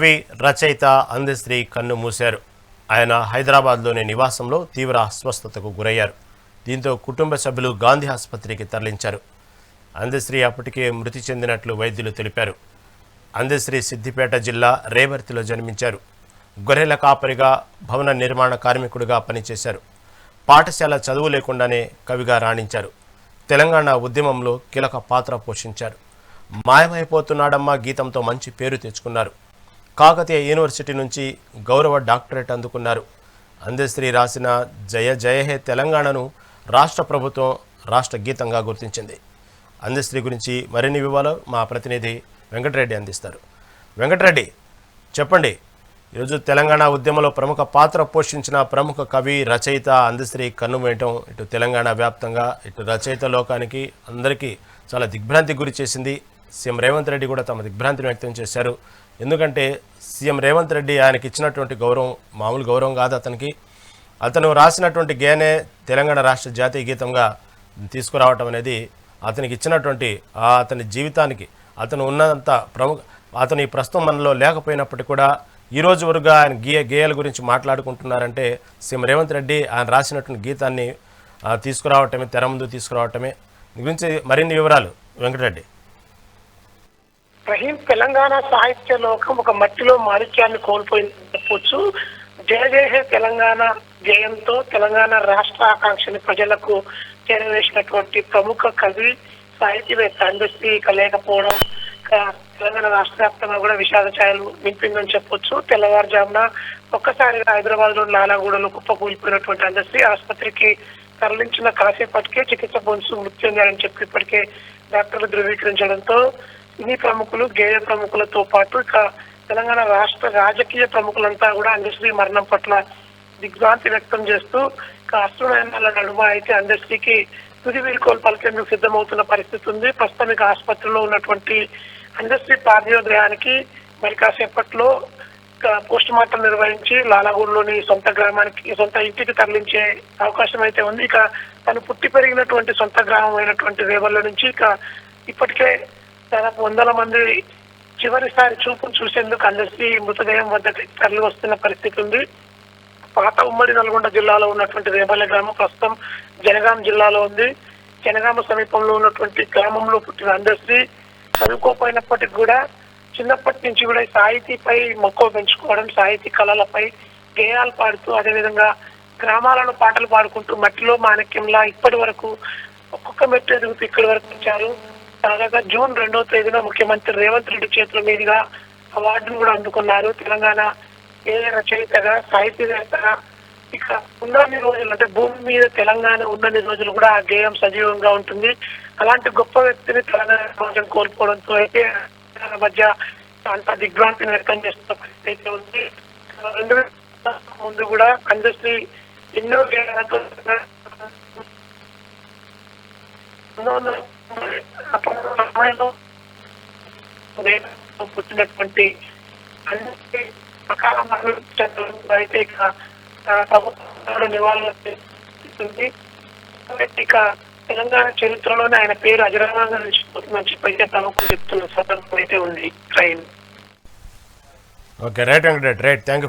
కవి రచయిత అందశ్రీ కన్ను మూశారు. ఆయన హైదరాబాద్లోని నివాసంలో తీవ్ర అస్వస్థతకు గురయ్యారు. దీంతో కుటుంబ సభ్యులు గాంధీ ఆసుపత్రికి తరలించారు. అందశ్రీ అప్పటికే మృతి చెందినట్లు వైద్యులు తెలిపారు. అందశ్రీ సిద్దిపేట జిల్లా రేవర్తిలో జన్మించారు. గొర్రెల కాపరిగా భవన నిర్మాణ కార్మికుడిగా పనిచేశారు. పాఠశాల చదువు లేకుండానే కవిగా రాణించారు. తెలంగాణ ఉద్యమంలో కీలక పాత్ర పోషించారు. మాయమైపోతున్నాడమ్మా గీతంతో మంచి పేరు తెచ్చుకున్నారు. కాకతీయ యూనివర్సిటీ నుంచి గౌరవ డాక్టరేట్ అందుకున్నారు. అందశ్రీ రాసిన జయ జయ హే తెలంగాణను రాష్ట్ర ప్రభుత్వం రాష్ట్ర గీతంగా గుర్తించింది. అందశ్రీ గురించి మరిన్ని వివరాలు మా ప్రతినిధి వెంకటరెడ్డి అందిస్తారు. వెంకటరెడ్డి చెప్పండి. ఈరోజు తెలంగాణ ఉద్యమంలో ప్రముఖ పాత్ర పోషించిన ప్రముఖ కవి రచయిత అందశ్రీ కన్నుమేయటం ఇటు తెలంగాణ వ్యాప్తంగా ఇటు రచయిత లోకానికి అందరికీ చాలా దిగ్భ్రాంతి గురి చేసింది సీఎం రేవంత్ రెడ్డి కూడా తమ దిగ్భ్రాంతిని వ్యక్తం చేశారు. ఎందుకంటే సీఎం రేవంత్ రెడ్డి ఆయనకి ఇచ్చినటువంటి గౌరవం మామూలు గౌరవం కాదు అతనికి. అతను రాసినటువంటి గేనే తెలంగాణ రాష్ట్ర జాతీయ గీతంగా తీసుకురావటం అనేది అతనికి ఇచ్చినటువంటి అతని జీవితానికి అతను ఉన్నంత ప్రముఖ అతను ఈ ప్రస్తుతం మనలో లేకపోయినప్పటికీ కూడా ఈ రోజు వరకు ఆయన గీయ గేయాల గురించి మాట్లాడుకుంటున్నారంటే సీఎం రేవంత్ రెడ్డి ఆయన రాసినటువంటి గీతాన్ని తీసుకురావటమే తెర ముందు తీసుకురావటమే. గురించి మరిన్ని వివరాలు వెంకటరెడ్డి. రహీం తెలంగాణ సాహిత్య లోకం ఒక మట్టిలో మాణిక్యాన్ని కోల్పోయింది చెప్పొచ్చు. జయ జయ హే తెలంగాణ జయంతో తెలంగాణ రాష్ట్ర ఆకాంక్షని ప్రజలకు చేరవేసినటువంటి ప్రముఖ కవి సాహితీవేత్త అందస్తి ఇక లేకపోవడం తెలంగాణ రాష్ట్ర వ్యాప్తంగా కూడా విషాద ఛాయలు నింపిందని చెప్పొచ్చు. తెల్లవారుజామున ఒక్కసారిగా హైదరాబాద్లో కుప్ప కుప్పకూలిపోయినటువంటి అందస్తి ఆసుపత్రికి తరలించిన కాసేపటికే చికిత్స పొందుతూ మృతి చెందారని చెప్పి ఇప్పటికే డాక్టర్లు ధృవీకరించడంతో సినీ ప్రముఖులు గేయ ప్రముఖులతో పాటు ఇక తెలంగాణ రాష్ట్ర రాజకీయ ప్రముఖులంతా కూడా అందశ్రీ మరణం పట్ల దిగ్భ్రాంతి వ్యక్తం చేస్తూ ఇక అశ్రునయనాల నడుమ అయితే అందశ్రీకి తుది వీరుకోలు పలికేందుకు సిద్ధమవుతున్న పరిస్థితి ఉంది. ప్రస్తుతం ఇక ఆసుపత్రిలో ఉన్నటువంటి అందశ్రీ పార్థివగ్రహానికి మరి కాసేపట్లో పోస్ట్ మార్టం నిర్వహించి లాలాగూడలోని సొంత గ్రామానికి సొంత ఇంటికి తరలించే అవకాశం అయితే ఉంది. ఇక తను పుట్టి పెరిగినటువంటి సొంత గ్రామం అయినటువంటి రేవల్ల నుంచి ఇక ఇప్పటికే దాదాపు వందల మంది చివరిసారి చూపును చూసేందుకు అందరికీ మృతదేహం వద్ద తరలి వస్తున్న పరిస్థితి ఉంది. పాత ఉమ్మడి నల్గొండ జిల్లాలో ఉన్నటువంటి రేపల్లె గ్రామం ప్రస్తుతం జనగాం జిల్లాలో ఉంది. జనగామ సమీపంలో ఉన్నటువంటి గ్రామంలో పుట్టిన అందశ్రీ చదువుకోపోయినప్పటికి కూడా చిన్నప్పటి నుంచి కూడా సాహితీపై మక్కువ పెంచుకోవడం సాహితీ కళలపై గేయాలు పాడుతూ అదేవిధంగా గ్రామాలలో పాటలు పాడుకుంటూ మట్టిలో మాణిక్యంలా ఇప్పటి వరకు ఒక్కొక్క మెట్టు ఎదుగుతూ ఇక్కడి వరకు వచ్చారు. తాజాగా జూన్ రెండవ తేదీన ముఖ్యమంత్రి రేవంత్ రెడ్డి చేతుల మీదుగా అవార్డును కూడా అందుకున్నారు. తెలంగాణ ఏ రచయితగా సాహిత్యవేత్తగా ఇక ఉన్నన్ని రోజులు అంటే భూమి మీద తెలంగాణ ఉన్నన్ని రోజులు కూడా ఆ గేయం సజీవంగా ఉంటుంది. అలాంటి గొప్ప వ్యక్తిని తెలంగాణ సమాజం కోల్పోవడంతో అయితే మధ్య అంత దిగ్భ్రాంతిని వ్యక్తం చేస్తున్న పరిస్థితి అయితే ఉంది. రెండు వేల ముందు కూడా అందశ్రీ ఎన్నో గేయాలతో ఎన్నో పుట్టినటువంటి అన్ని ప్రకారం అయితే ఇక ప్రభుత్వం నివాళులు చేస్తుంది ఇక తెలంగాణ చరిత్రలోనే ఆయన పేరు అజరామంగా నిలిచిపోతుందని చెప్పి అయితే ప్రముఖులు చెప్తున్న సందర్భం అయితే ఉంది. Train okay right Venkatareddy right thank you